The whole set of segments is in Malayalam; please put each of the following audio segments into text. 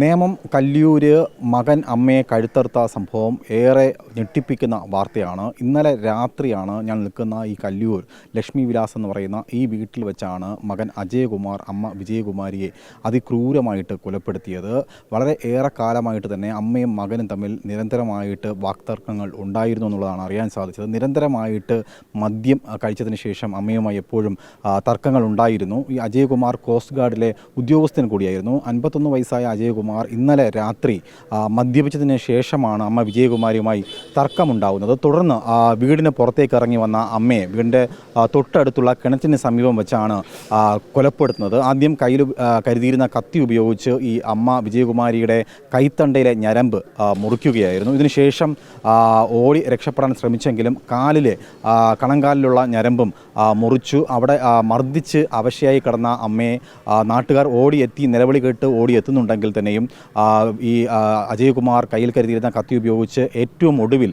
നേമം കല്ലിയൂര് മകൻ അമ്മയെ കഴുത്തറുത്ത സംഭവം ഏറെ ഞെട്ടിപ്പിക്കുന്ന വാർത്തയാണ്. ഇന്നലെ രാത്രിയാണ് ഞാൻ നിൽക്കുന്ന ഈ കല്ലിയൂർ ലക്ഷ്മി വിലാസ് എന്ന് പറയുന്ന ഈ വീട്ടിൽ വെച്ചാണ് മകൻ അജയകുമാർ അമ്മ വിജയകുമാരിയെ അതിക്രൂരമായിട്ട് കൊലപ്പെടുത്തിയത്. വളരെ ഏറെ കാലമായിട്ട് തന്നെ അമ്മയും മകനും തമ്മിൽ നിരന്തരമായിട്ട് വാക്തർക്കങ്ങൾ ഉണ്ടായിരുന്നു എന്നുള്ളതാണ് അറിയാൻ സാധിച്ചത്. നിരന്തരമായിട്ട് മദ്യം കഴിച്ചതിന് ശേഷം അമ്മയുമായി എപ്പോഴും തർക്കങ്ങൾ ഉണ്ടായിരുന്നു. ഈ അജയകുമാർ കോസ്റ്റ് ഗാർഡിലെ ഉദ്യോഗസ്ഥൻ കൂടിയായിരുന്നു. അൻപത്തൊന്ന് വയസ്സായ അജയകുമാർ ഇന്നലെ രാത്രി മദ്യപിച്ചതിന് ശേഷമാണ് അമ്മ വിജയകുമാരിയുമായി തർക്കമുണ്ടാകുന്നത് തുടർന്ന് വീടിന് പുറത്തേക്ക് ഇറങ്ങി വന്ന അമ്മയെ വീടിന്റെ തൊട്ടടുത്തുള്ള കിണറ്റിന് സമീപം വെച്ചാണ് കൊലപ്പെടുത്തുന്നത്. ആദ്യം കയ്യിൽ കരുതിയിരുന്ന കത്തി ഉപയോഗിച്ച് ഈ അമ്മ വിജയകുമാരിയുടെ കൈത്തണ്ടയിലെ ഞരമ്പ് മുറിക്കുകയായിരുന്നു. ഇതിനുശേഷം ഓടി രക്ഷപ്പെടാൻ ശ്രമിച്ചെങ്കിലും കാലിലെ കണങ്കാലിലുള്ള ഞരമ്പും മുറിച്ചു. അവിടെ മർദ്ദിച്ച് അവശയായി കിടന്ന അമ്മയെ നാട്ടുകാർ ഓടിയെത്തി നിലവിളി കേട്ട് ഓടിയെത്തുന്നുണ്ടെങ്കിൽ തന്നെയും ആ, ഈ അജയ്കുമാർ കയ്യിൽ കരുതിയിരുന്ന കത്തി ഉപയോഗിച്ച് ഏറ്റവും ഒടുവിൽ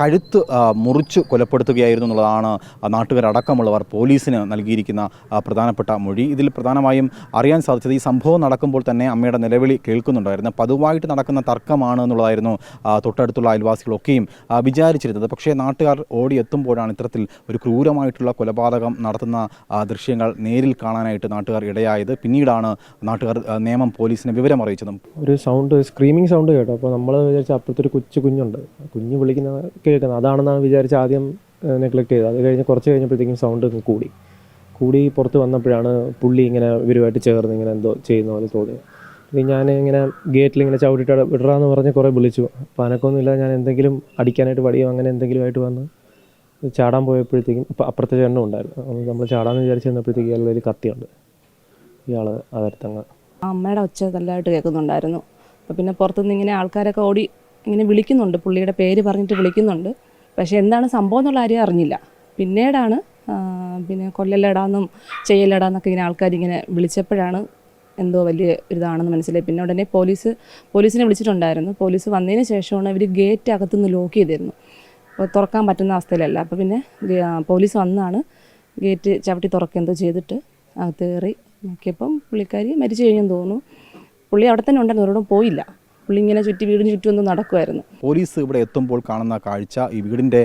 കഴുത്ത് മുറിച്ച് കൊലപ്പെടുത്തുകയായിരുന്നു എന്നുള്ളതാണ് നാട്ടുകാരടക്കമുള്ളവർ പോലീസിന് നൽകിയിരിക്കുന്ന പ്രധാനപ്പെട്ട മൊഴി. ഇതിൽ പ്രധാനമായും അറിയാൻ സാധിച്ചത് ഈ സംഭവം നടക്കുമ്പോൾ തന്നെ അമ്മയുടെ നിലവിളി കേൾക്കുന്നുണ്ടായിരുന്നു. പതിവായിട്ട് നടക്കുന്ന തർക്കമാണ് എന്നുള്ളതായിരുന്നു തൊട്ടടുത്തുള്ള അയൽവാസികളൊക്കെയും വിചാരിച്ചിരുന്നത്. പക്ഷേ നാട്ടുകാർ ഓടി ഓടിയെത്തുമ്പോഴാണ് ഇത്തരത്തിൽ ഒരു ക്രൂരമായിട്ടുള്ള കൊലപാതകം നടത്തുന്ന ദൃശ്യങ്ങൾ നേരിൽ കാണാനായിട്ട് നാട്ടുകാർ ഇടയായത്. പിന്നീടാണ് നാട്ടുകാർ നിയമം പോലീസിനെ വിവരം അറിയിച്ചതും ഒരു സൗണ്ട് സ്ക്രീമിംഗ് സൗണ്ട് കേട്ടോ. അപ്പോൾ നമ്മൾ വിചാരിച്ച അപ്പുറത്തൊരു കൊച്ചു കുഞ്ഞുണ്ട്. കുഞ്ഞ് വിളിക്കുന്ന കേൾക്കുന്നത് അതാണെന്നാണ് വിചാരിച്ച് ആദ്യം നെഗ്ലക്ട് ചെയ്തത്. അത് കഴിഞ്ഞ് കുറച്ച് കഴിഞ്ഞപ്പോഴത്തേക്കും സൗണ്ട് കൂടി. കൂടി പുറത്ത് വന്നപ്പോഴാണ് പുള്ളി ഇങ്ങനെ ഇവരുമായിട്ട് ചേർന്ന് ഇങ്ങനെ എന്തോ ചെയ്യുന്ന പോലെ തോന്നിയത്. ഞാൻ ഇങ്ങനെ ഗേറ്റിൽ ഇങ്ങനെ ചവിട്ടിട്ട് വിടറാന്ന് പറഞ്ഞ് കുറേ വിളിച്ചു. അപ്പോൾ അനക്കൊന്നുമില്ല ഞാൻ എന്തെങ്കിലും അടിക്കാനായിട്ട് വടിയോ അങ്ങനെ എന്തെങ്കിലും ആയിട്ട് വന്ന് ചാടാൻ പോയപ്പോഴത്തേക്കും ഇപ്പം അപ്പുറത്തെ ചേട്ടനും ഉണ്ടായിരുന്നു. നമ്മൾ ചാടാമെന്ന് വിചാരിച്ച് ചെന്നപ്പോഴത്തേക്കും ഇയാളുടെ ഒരു കത്തിയുണ്ട്. ഇയാൾ അതെടുത്തങ്ങ് അമ്മയുടെ ഒച്ച നല്ലതായിട്ട് കേൾക്കുന്നുണ്ടായിരുന്നു. അപ്പോൾ പിന്നെ പുറത്തുനിന്ന് ഇങ്ങനെ ആൾക്കാരൊക്കെ ഓടി ഇങ്ങനെ വിളിക്കുന്നുണ്ട്. പുള്ളിയുടെ പേര് പറഞ്ഞിട്ട് വിളിക്കുന്നുണ്ട്. പക്ഷേ എന്താണ് സംഭവം എന്നുള്ള കാര്യം അറിഞ്ഞില്ല. പിന്നീടാണ് പിന്നെ കൊല്ലലടാന്നും ചെയ്യലടാന്നൊക്കെ ഇങ്ങനെ ആൾക്കാരിങ്ങനെ വിളിച്ചപ്പോഴാണ് എന്തോ വലിയ ഇതാണെന്ന് മനസ്സിലായി. പിന്നെ ഉടനെ പോലീസ് പോലീസിനെ വിളിച്ചിട്ടുണ്ടായിരുന്നു. പോലീസ് വന്നതിന് ശേഷമാണ് ഇവർ ഗേറ്റ് അകത്തുനിന്ന് ലോക്ക് ചെയ്തിരുന്നു അപ്പോൾ തുറക്കാൻ പറ്റുന്ന അവസ്ഥയിലല്ല. അപ്പോൾ പിന്നെ പോലീസ് വന്നാണ് ഗേറ്റ് ചവിട്ടി തുറക്കുക എന്തോ ചെയ്തിട്ട് അകത്ത് കയറി നോക്കിയപ്പം പുള്ളിക്കാരി മരിച്ചു കഴിഞ്ഞെന്ന് തോന്നുന്നു. പുള്ളി അവിടെ തന്നെ ഉണ്ടായിരുന്നു ഒരിടം പോയില്ല. പുള്ളി ഇങ്ങനെ ചുറ്റി വീടിന് ചുറ്റും ഒന്ന് നടക്കുമായിരുന്നു പോലീസ് ഇവിടെ എത്തുമ്പോൾ കാണുന്ന കാഴ്ച ഈ വീടിന്റെ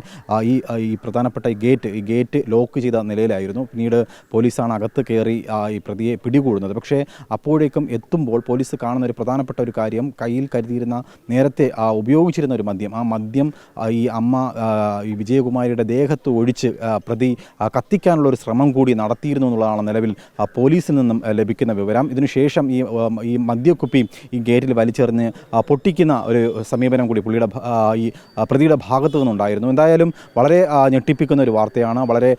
ഈ ഈ പ്രധാനപ്പെട്ട ഈ ഗേറ്റ് ഈ ഗേറ്റ് ലോക്ക് ചെയ്ത നിലയിലായിരുന്നു. പിന്നീട് പോലീസാണ് അകത്ത് കയറി ഈ പ്രതിയെ പിടികൂടുന്നത്. പക്ഷേ അപ്പോഴേക്കും എത്തുമ്പോൾ പോലീസ് കാണുന്ന ഒരു പ്രധാനപ്പെട്ട ഒരു കാര്യം കയ്യിൽ കരുതിയിരുന്ന നേരത്തെ ഉപയോഗിച്ചിരുന്ന ഒരു മദ്യം. ആ മദ്യം ഈ അമ്മ ഈ വിജയകുമാരിയുടെ ദേഹത്ത് ഒഴിച്ച് പ്രതി കത്തിക്കാനുള്ള ഒരു ശ്രമം കൂടി നടത്തിയിരുന്നു എന്നുള്ളതാണ് നിലവിൽ പോലീസിൽ നിന്നും ലഭിക്കുന്ന വിവരം. ഇതിനുശേഷം ഈ ഈ മദ്യക്കുപ്പി ഈ ഗേറ്റിൽ വലിച്ചെറിഞ്ഞ് പൊട്ടിക്കുന്ന ഒരു സമീപനം കൂടി പുള്ളിയുടെ ആ, ഈ പ്രതിയുടെ ഭാഗത്തു നിന്നുണ്ടായിരുന്നു. എന്തായാലും വളരെ ഞെട്ടിപ്പിക്കുന്ന ഒരു വാർത്തയാണ്. വളരെ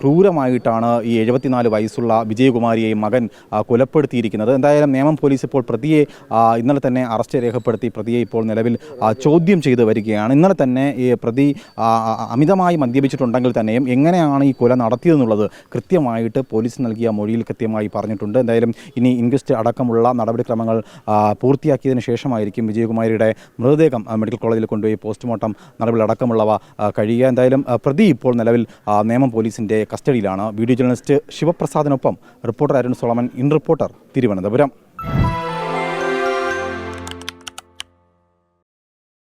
ക്രൂരമായിട്ടാണ് ഈ എഴുപത്തിനാല് വയസ്സുള്ള വിജയകുമാരിയെയും മകൻ കൊലപ്പെടുത്തിയിരിക്കുന്നത്. എന്തായാലും നിയമം പോലീസ് ഇപ്പോൾ പ്രതിയെ ഇന്നലെ തന്നെ അറസ്റ്റ് രേഖപ്പെടുത്തി പ്രതിയെ ഇപ്പോൾ നിലവിൽ ചോദ്യം ചെയ്ത് വരികയാണ്. ഇന്നലെ തന്നെ ഈ പ്രതി അമിതമായി മദ്യപിച്ചിട്ടുണ്ടെങ്കിൽ തന്നെയും എങ്ങനെയാണ് ഈ കൊല നടത്തിയതെന്നുള്ളത് കൃത്യമായിട്ട് പോലീസ് നൽകിയ മൊഴിയിൽ കൃത്യമായി പറഞ്ഞിട്ടുണ്ട്. എന്തായാലും ഇനി ഇൻക്വസ്റ്റ് അടക്കമുള്ള നടപടിക്രമങ്ങൾ പൂർത്തിയാക്കിയതിനു ശേഷമായിരിക്കും വിജയകുമാരിയുടെ മൃതദേഹം മെഡിക്കൽ കോളേജിൽ കൊണ്ടുപോയി പോസ്റ്റ്മോർട്ടം നടപടിയടക്കമുള്ളവ കഴിയുക. എന്തായാലും പ്രതി ഇപ്പോൾ നിലവിൽ നിയമം പോലീസിന്റെ കസ്റ്റഡിയിലാണ്. Video journalist ശിവപ്രസാദിനൊപ്പം reporter Arun Solomon in reporter Thiruvananthapuram.